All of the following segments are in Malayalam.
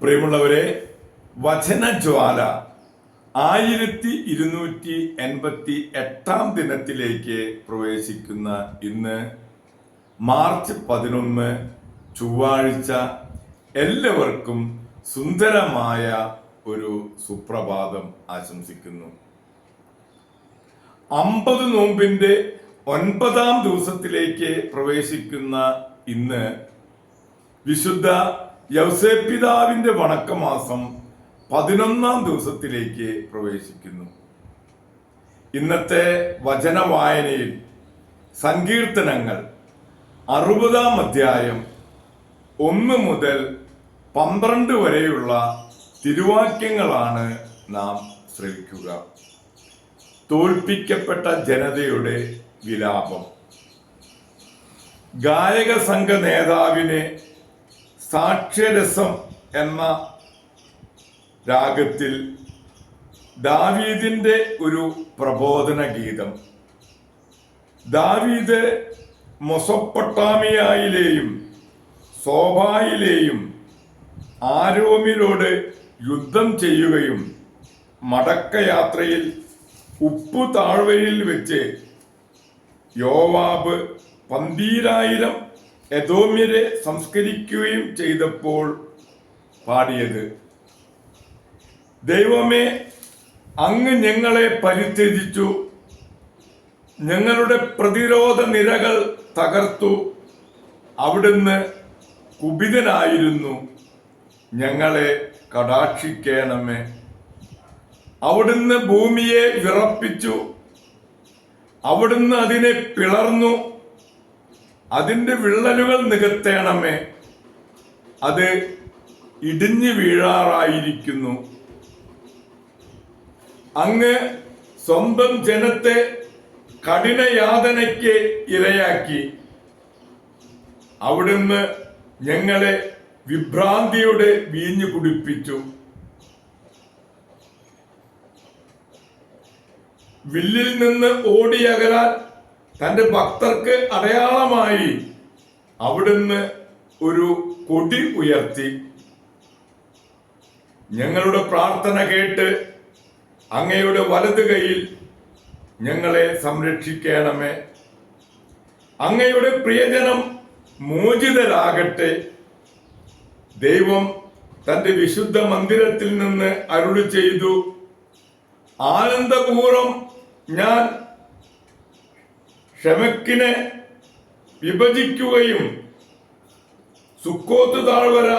പ്രിയമുള്ളവരെ വചനജ്വാല ആയിരത്തി ഇരുന്നൂറ്റി എൺപത്തി എട്ടാം ദിനത്തിലേക്ക് പ്രവേശിക്കുന്ന ഇന്ന് മാർച്ച് പതിനൊന്ന് ചൊവ്വാഴ്ച എല്ലാവർക്കും സുന്ദരമായ ഒരു സുപ്രഭാതം ആശംസിക്കുന്നു. അമ്പത് നോമ്പിന്റെ ഒൻപതാം ദിവസത്തിലേക്ക് പ്രവേശിക്കുന്ന ഇന്ന് വിശുദ്ധ യൗസേപ്പിതാവിന്റെ വണക്കമാസം പതിനൊന്നാം ദിവസത്തിലേക്ക് പ്രവേശിക്കുന്നു. ഇന്നത്തെ വചന വായനയിൽ സങ്കീർത്തനങ്ങൾ അറുപതാം അധ്യായം ഒന്ന് മുതൽ പന്ത്രണ്ട് വരെയുള്ള തിരുവാക്യങ്ങളാണ് നാം ശ്രവിക്കുക. തോൽപ്പിക്കപ്പെട്ട ജനതയുടെ വിലാപം. ഗായക സംഘ നേതാവിനെ സാക്ഷ്യരസം എന്ന രാഗത്തിൽ ദാവീദിന്റെ ഒരു പ്രബോധന ഗീതം. ദാവീദ് മൊസപ്പൊട്ടാമിയയിലെയും സോബായിലെയും ആരോമിലോട് യുദ്ധം ചെയ്യുകയും മടക്കയാത്രയിൽ ഉപ്പു താഴ്വരയിൽ വെച്ച് യോവാബ് പന്തീരായിരം എതോമ്യരെ സംസ്കരിക്കുകയും ചെയ്തപ്പോൾ പാടിയത് ദൈവമേ അങ്ങ് ഞങ്ങളെ പരിത്യജിച്ചു. ഞങ്ങളുടെ പ്രതിരോധ നിരകൾ തകർത്തു. അവിടുന്ന് കുപിതനായിരുന്നു. ഞങ്ങളെ കടാക്ഷിക്കണമേ. അവിടുന്ന് ഭൂമിയെ വിറപ്പിച്ചു. അവിടുന്ന് അതിനെ പിളർന്നു. അതിന്റെ വിള്ളലുകൾ നികത്തേണമേ. അത് ഇടിഞ്ഞു വീഴാറായിരിക്കുന്നു. അങ്ങ് സ്വന്തം ജനത്തെ കഠിനയാതനയ്ക്ക് ഇരയാക്കി. അവിടുന്ന് ഞങ്ങളെ വിഭ്രാന്തിയുടെ വീഞ്ഞു കുടിപ്പിച്ചു. വില്ലിൽ നിന്ന് ഓടിയകലാൻ തന്റെ ഭക്തർക്ക് അടയാളമായി അവിടുന്ന് ഒരു കൊടി ഉയർത്തി. ഞങ്ങളുടെ പ്രാർത്ഥന കേട്ട് അങ്ങയുടെ വലത് കൈയിൽ ഞങ്ങളെ സംരക്ഷിക്കണമേ. അങ്ങയുടെ പ്രിയജനം മോചിതരാകട്ടെ. ദൈവം തന്റെ വിശുദ്ധ മന്ദിരത്തിൽ നിന്ന് അരുളി ചെയ്തു ആനന്ദപൂർവം ഞാൻ ഷെമക്കിനെ വിഭജിക്കുകയും സുക്കോത്ത് താഴ്വര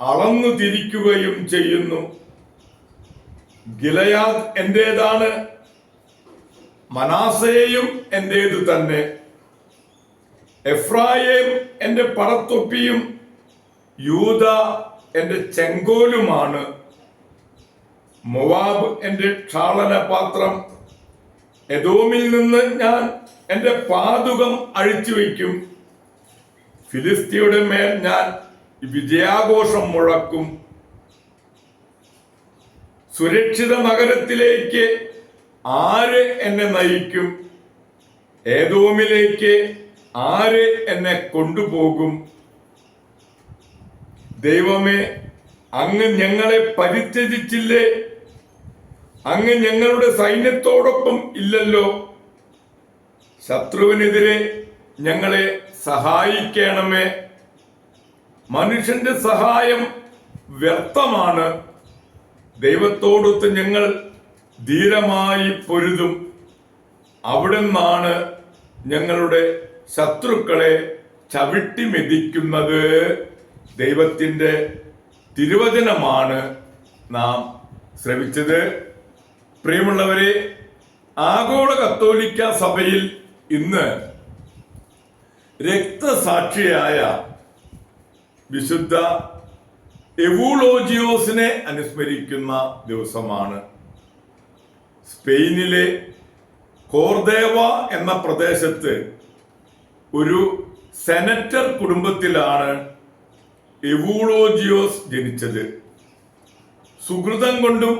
അളന്നു തിരിക്കുകയും ചെയ്യുന്നു. ഗിലയാദ് എന്റേതാണ്? മനാസയെയും എന്റേത് തന്നെ. എഫ്രായേം എന്റെ പടത്തൊപ്പിയും യൂത എന്റെ ചെങ്കോലുമാണ്. മൊവാബ് എന്റെ ക്ഷാളന പാത്രം എദോമിൽ നിന്ന് ഞാൻ എന്റെ പാതുകം അഴിച്ചു വയ്ക്കും ഫിലിസ്തീയുടെ മേൽ ഞാൻ വിജയാഘോഷം മുഴക്കും. സുരക്ഷിത നഗരത്തിലേക്ക് ആര് എന്നെ നയിക്കും? ഏതോമിലേക്ക് ആര് എന്നെ കൊണ്ടുപോകും? ദൈവമേ അങ്ങ് ഞങ്ങളെ പരിത്യജിച്ചില്ലേ? അങ്ങ് ഞങ്ങളുടെ സൈന്യത്തോടൊപ്പം ഇല്ലല്ലോ. ശത്രുവിനെതിരെ ഞങ്ങളെ സഹായിക്കണമേ. മനുഷ്യന്റെ സഹായം വ്യർത്ഥമാണ്. ദൈവത്തോടൊത്ത് ഞങ്ങൾ ധീരമായി പൊരുതും. അവിടെ നിന്നാണ് ഞങ്ങളുടെ ശത്രുക്കളെ ചവിട്ടി മെതിക്കുന്നത്. ദൈവത്തിന്റെ തിരുവചനമാണ് നാം ശ്രവിച്ചത്. പ്രിയമുള്ളവരെ ആഗോള കത്തോലിക്ക സഭയിൽ ഇന്ന് രക്തസാക്ഷിയായ വിശുദ്ധ എവൂളോജിയോസിനെ അനുസ്മരിക്കുന്ന ദിവസമാണ്. സ്പെയിനിലെ കോർദേവ എന്ന പ്രദേശത്ത് ഒരു സെനറ്റർ കുടുംബത്തിലാണ് എവൂളോജിയോസ് ജനിച്ചത്. സുഹൃതം കൊണ്ടും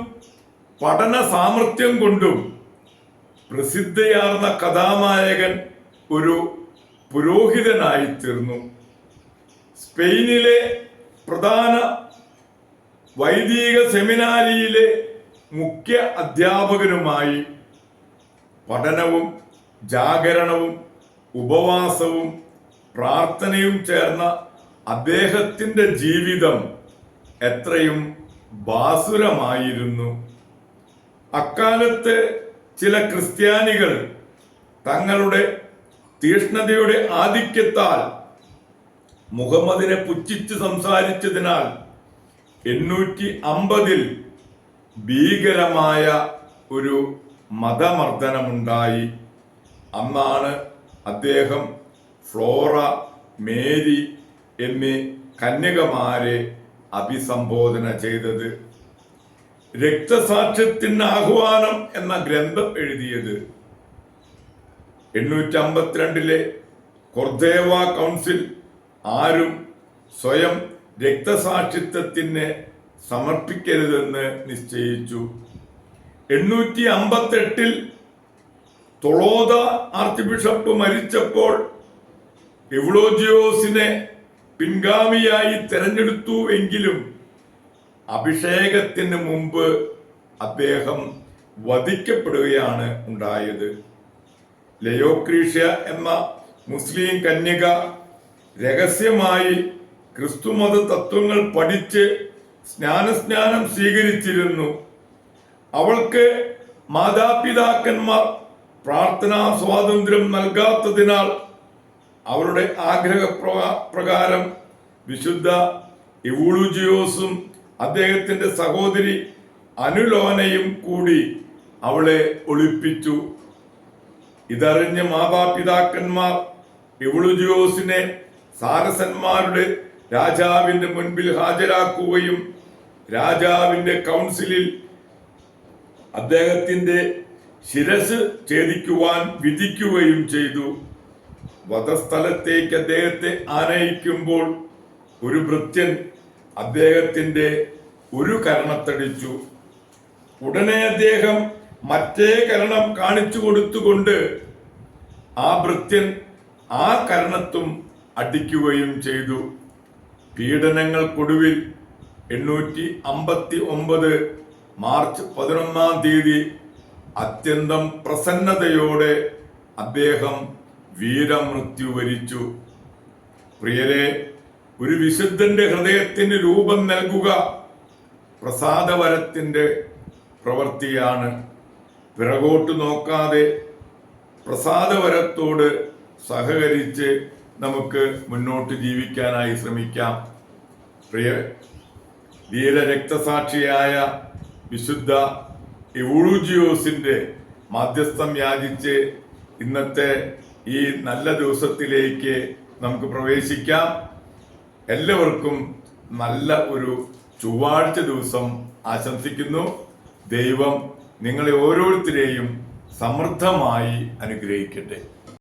പഠന സാമർഥ്യം കൊണ്ടും പ്രസിദ്ധയാർന്ന കഥാനായകൻ ഒരു പുരോഹിതനായി തീർന്നു. സ്പെയിനിലെ പ്രധാന വൈദിക സെമിനാരിയിലെ മുഖ്യ അധ്യാപകനുമായി പഠനവും ജാഗരണവും ഉപവാസവും പ്രാർത്ഥനയും ചേർന്ന അദ്ദേഹത്തിന്റെ ജീവിതം എത്രയും ബാസുരമായിരുന്നു. അക്കാലത്ത് ചില ക്രിസ്ത്യാനികൾ തങ്ങളുടെ തീഷ്ണതയുടെ ആധിക്യത്താൽ മുഹമ്മദിനെ പുച്ഛിച്ച് സംസാരിച്ചതിനാൽ എണ്ണൂറ്റി അമ്പതിൽ ഭീകരമായ ഒരു മതമർദ്ദനമുണ്ടായി. അന്നാണ് അദ്ദേഹം ഫ്ലോറ മേരി എന്നീ കന്യകമാരെ അഭിസംബോധന ചെയ്തത്. രക്തസാക്ഷ്യത്തിന് ആഹ്വാനം എന്ന ഗ്രന്ഥം എഴുതിയത് എണ്ണൂറ്റി അമ്പത്തിരണ്ടിലെ കൊർദേവ കൗൺസിൽ ആരും സ്വയം രക്തസാക്ഷിത്വത്തിന് സമർപ്പിക്കരുതെന്ന് നിശ്ചയിച്ചു. എണ്ണൂറ്റി അമ്പത്തെട്ടിൽ തൊളോദ ആർച്ച് ബിഷപ്പ് മരിച്ചപ്പോൾ എവ്ലോജിയോസിനെ പിൻഗാമിയായി തെരഞ്ഞെടുത്തു എങ്കിലും അഭിഷേകത്തിന് മുമ്പ് അദ്ദേഹം വധിക്കപ്പെടുകയാണ് ഉണ്ടായത്. ലയോക്രീഷ്യ എന്ന മുസ്ലിം കന്യക രഹസ്യമായി ക്രിസ്തുമത തത്വങ്ങൾ പഠിച്ച് സ്നാനസ്നാനം സ്വീകരിച്ചിരുന്നു. അവൾക്ക് മാതാപിതാക്കന്മാർ പ്രാർത്ഥനാ സ്വാതന്ത്ര്യം നൽകാത്തതിനാൽ അവരുടെ ആഗ്രഹ പ്രകാരം വിശുദ്ധ ഇവൂളുജിയോസും അദ്ദേഹത്തിന്റെ സഹോദരി അനുലോനയും കൂടി അവളെ ഒളിപ്പിച്ചു. ഇതറിഞ്ഞ മാതാപിതാക്കന്മാർ ഇവളുജിയോസിനെ സാരസന്മാരുടെ രാജാവിന്റെ മുൻപിൽ ഹാജരാക്കുകയും രാജാവിന്റെ കൗൺസിലിൽ അദ്ദേഹത്തിന്റെ ശിരസ് ഛേദിക്കുവാൻ വിധിക്കുകയും ചെയ്തു. വധസ്ഥലത്തേക്ക് അദ്ദേഹത്തെ ആനയിക്കുമ്പോൾ ഒരു ഭൃത്യൻ അദ്ദേഹത്തിന്റെ ഒരു കരണത്തടിച്ചു. ഉടനെ അദ്ദേഹം മറ്റേ കരണം കാണിച്ചു കൊടുത്തുകൊണ്ട് ആ ഭൃത്യൻ ആ കരണത്തും അടിക്കുകയും ചെയ്തു. പീഡനങ്ങൾക്കൊടുവിൽ എണ്ണൂറ്റി അമ്പത്തി ഒമ്പത് മാർച്ച് പതിനൊന്നാം തീയതി അത്യന്തം പ്രസന്നതയോടെ അദ്ദേഹം വീരമൃത്യു വരിച്ചു. പ്രിയരെ ഒരു വിശുദ്ധന്റെ ഹൃദയത്തിന് രൂപം നൽകുക പ്രസാദവരത്തിന്റെ പ്രവൃത്തിയാണ്. പിറകോട്ട് നോക്കാതെ പ്രസാദവരത്തോട് സഹകരിച്ച് നമുക്ക് മുന്നോട്ട് ജീവിക്കാനായി ശ്രമിക്കാം. പ്രിയ ധീര രക്തസാക്ഷിയായ വിശുദ്ധ ഇവുളൂജിയോസിന്റെ മാധ്യസ്ഥം യാചിച്ച് ഇന്നത്തെ ഈ നല്ല ദിവസത്തിലേക്ക് നമുക്ക് പ്രവേശിക്കാം. എല്ലാവർക്കും നല്ല ഒരു ചൊവ്വാഴ്ച ദിവസം ആശംസിക്കുന്നു. ദൈവം നിങ്ങളെ ഓരോരുത്തരെയും സമൃദ്ധമായി അനുഗ്രഹിക്കട്ടെ.